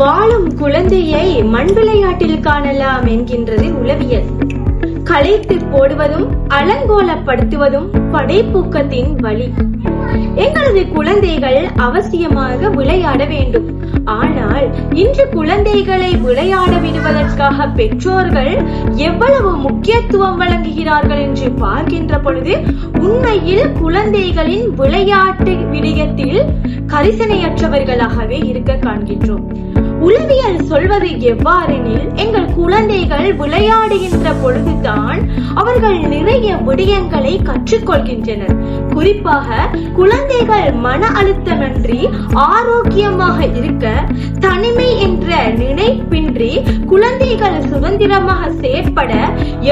வாழும் குழந்தையை மண் விளையாட்டில் காணலாம் என்கின்றது உளவியல். களைத்து போடுவதும் அலங்கோலப்படுத்துவதும் படைப்பூக்கத்தின் வழி. எங்களது குழந்தைகள் அவசியமாக விளையாட வேண்டும். ஆனால் இன்று குழந்தைகளை விளையாட விடுவதற்காக பெற்றோர்கள் எவ்வளவு முக்கியத்துவம் வழங்குகிறார்கள் என்று பார்க்கின்ற பொழுது உண்மையில் குழந்தைகளின் விளையாட்டு விடயத்தில் கரிசனையற்றவர்களாகவே இருக்க காண்கின்றோம். உளவியல் சொல்வது எவ்வாறெனில் எங்கள் குழந்தைகள் விளையாடுகின்ற பொழுதுதான் அவர்கள் நிறைய விடயங்களை கற்றுக்கொள்கின்றனர். குறிப்பாக குழந்தைகள் மன அழுத்தமின்றி ஆரோக்கியமாக இருக்க தனிமை என்ற நினைப்பின்றி குழந்தை மக்கள் சுதந்திரமாக செயற்பட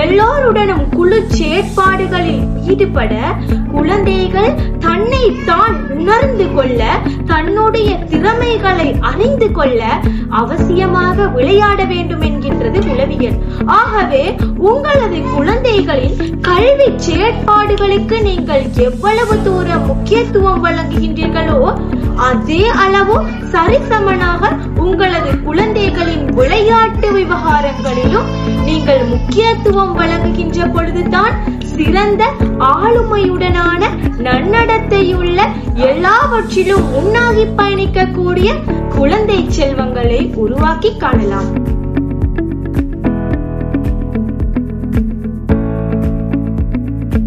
எல்லோருடனும் குழு செயற்பாடுகளில் ஈடுபட குழந்தைகள் தன்னை தான் உணர்ந்து கொள்ள தன்னுடைய திறமைகளை அறிந்து கொள்ள அவசியமாக விளையாட வேண்டும் என்கின்றது உளவியல். ஆகவே உங்களது குழந்தைகளின் கல்வி செயற்பாடுகளுக்கு நீங்கள் எவ்வளவு தூரம் முக்கியத்துவம் வழங்குகின்றீர்களோ அதே அளவு சரிசமனாக உங்களது குழந்தைகளின் விளையாட்டு விவகாரங்களிலும் நீங்கள் முக்கியத்துவம் வழங்குகின்ற பொழுதுதான் சிறந்த ஆளுமையுடனான நன்னடத்தையுள்ள எல்லாவற்றிலும் முன்னாகி பயணிக்கக்கூடிய குழந்தை செல்வங்களை உருவாக்கி காணலாம்.